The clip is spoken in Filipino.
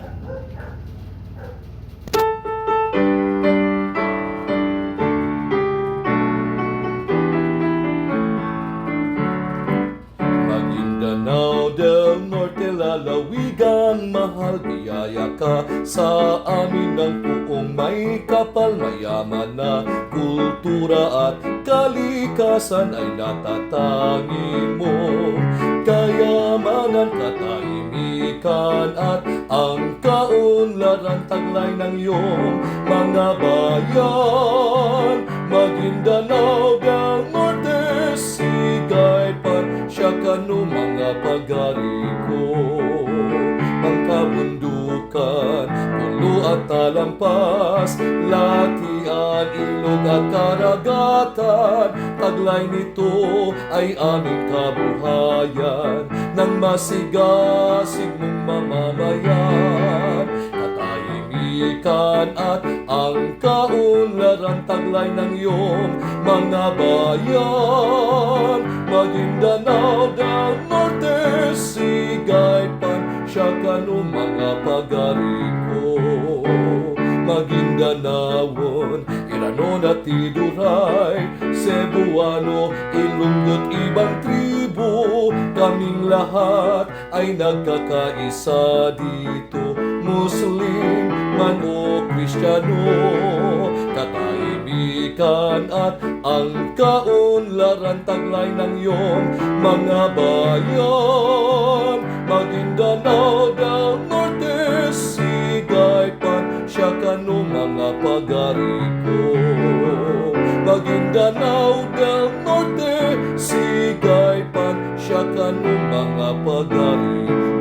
Maguindanao del Norte, lalawigan, mahal, biyaya ka sa amin ng buong may kapal, mayaman na kultura at kalikasan ay natatangi mo. Kayamanan, katahimikan at ang kaunlaran taglay ng iyong mga bayan. Maguindanao del Norte, sigay pa siya kanu mga pagari ko. At talampas, latian, ilog at karagatan, taglay nito ay aming kabuhayan ng masigasig mong mamamayan. Katahimikan at ang kaunlaran taglay ng iyong mga bayan. Maguindanao del Norte, sigay pan siya kanu mga pagari. Maguindanawon, Iranon at Tiduray, Cebuano, Ilonggot, ibang tribo, kaming lahat ay nagkakaisa dito. Muslim man o Kristiyano, katahimikan at ang kaunlaran taglay ng iyong mga bayan. Maguindanao ko. Maguindanao del Norte, sigay pan siya kanu mga pagari ko.